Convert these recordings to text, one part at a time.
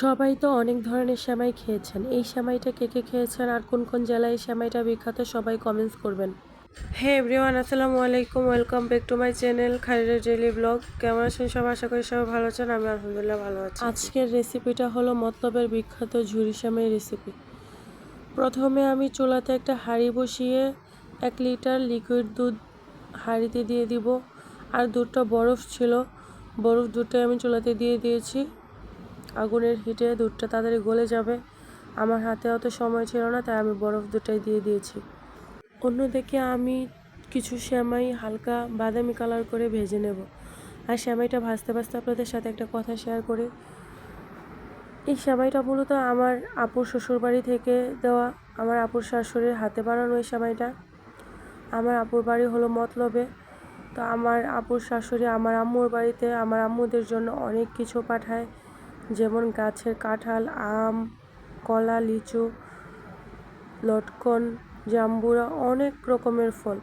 সবাই তো অনেক ধরনের সেমাই খেয়েছেন। এই সেমাইটা কে কে খেয়েছেন আর কোন কোন জেলায় এই সেমাইটা বিখ্যাত সবাই কমেন্টস করবেন। হে এভরিওয়ান আসসালামু আলাইকুম welcome back to my channel খালিদের ডেলি ব্লগ কেমন আছেন সবাই? আশা করি সবাই ভালো আছেন আমি আলহামদুলিল্লাহ ভালো আছি। আজকের রেসিপিটা হলো মতলবের বিখ্যাত ঝুরি সেমাই রেসিপি প্রথমে আমি চুলাতে একটা হাঁড়ি বসিয়ে এক লিটার লিকুইড দুধ হাঁড়িতে দিয়ে দিব। আর দুধটা বরফ ছিল বরফ দুধটাই আমি চুলাতে দিয়ে দিয়েছি। আগুনের হিটে দুধটা তাড়াতাড়ি গলে যাবে। আমার হাতে অত সময় ছিল না, তাই আমি বরফ দুধটাই দিয়ে দিয়েছি। অন্যদিকে আমি কিছু সেমাই হালকা বাদামি কালার করে ভেজে নেব। আর সেমাইটা ভাজতে ভাজতে আপনাদের সাথে একটা কথা শেয়ার করি। এই সেমাইটা মূলত আমার আপুর শ্বশুরবাড়ি থেকে দেওয়া, আমার আপুর শাশুড়ির হাতে বানানো এই সেমাইটা। আমার আপুর বাড়ি হলো মতলবে। তো আমার আপুর শাশুড়ি আমার আম্মুর বাড়িতে, আমার আম্মুদের জন্য অনেক কিছু পাঠায়। যেমন গাছের কাঁঠাল, আম, কলা, লিচু, লটকন, জাম্বুরা অনেক রকমের ফল।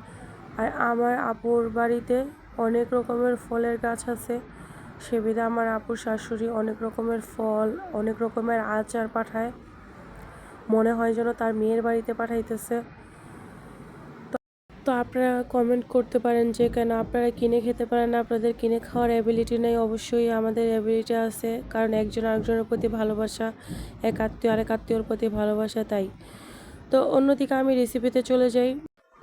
আর আমার আপুর বাড়িতে অনেক রকমের ফলের গাছ আছে। সেবিধে আমার আপুর শাশুড়ি অনেক রকমের ফল, অনেক রকমের আচার পাঠায়। মনে হয় যেন তার মেয়ের বাড়িতে পাঠাইতেছে। তো আপনারা কমেন্ট করতে পারেন যে, কেন আপনারা কিনে খেতে পারেন না? আপনাদের কিনে খাওয়ার অ্যাবিলিটি নেই। অবশ্যই আমাদের অ্যাবিলিটি আছে, কারণ একজন আরেকজনের প্রতি ভালোবাসা, এক আত্মীয় আরেক আত্মীয়র প্রতি ভালোবাসা, তাই। তো অন্যদিকে আমি রেসিপিতে চলে যাই।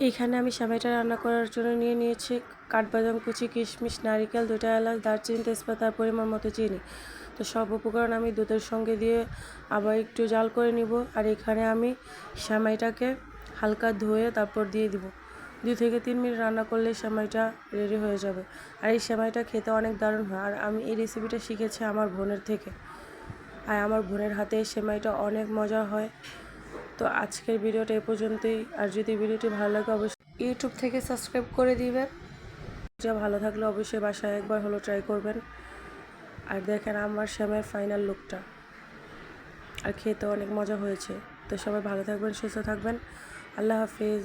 এখানে আমি সেমাইটা রান্না করার জন্য নিয়ে নিয়েছি। কাঠবাদাম, কুচি, কিশমিশ, নারিকেল দুটা এলাচ, দারচিনি, তেজপাতা আর পরিমাণ মতো চিনি। তো সব উপকরণ আমি দুধের সঙ্গে দিয়ে আবার একটু জাল করে নিব। আর এখানে আমি সেমাইটাকে হালকা ধুয়ে তারপর দিয়ে দিব। দুই থেকে তিন মিনিট রান্না করলে সেমাইটা রেডি হয়ে যাবে। আর এই সেমাইটা খেতে অনেক দারুণ হয়। আর আমি এই রেসিপিটা শিখেছি আমার বোনের থেকে। আর আমার বোনের হাতে এই সেমাইটা অনেক মজা হয়। তো আজকের ভিডিওটা এ পর্যন্তই। আর যদি ভিডিওটি ভালো লাগে অবশ্যই ইউটিউব থেকে সাবস্ক্রাইব করে দিবেন। যা ভালো থাকলে অবশ্যই বাসায় একবার হলো ট্রাই করবেন। আর দেখেন আমার শ্যামের ফাইনাল লুকটা আর খেতে অনেক মজা হয়েছে। তো সবাই ভালো থাকবেন, সুস্থ থাকবেন। আল্লাহ হাফিজ।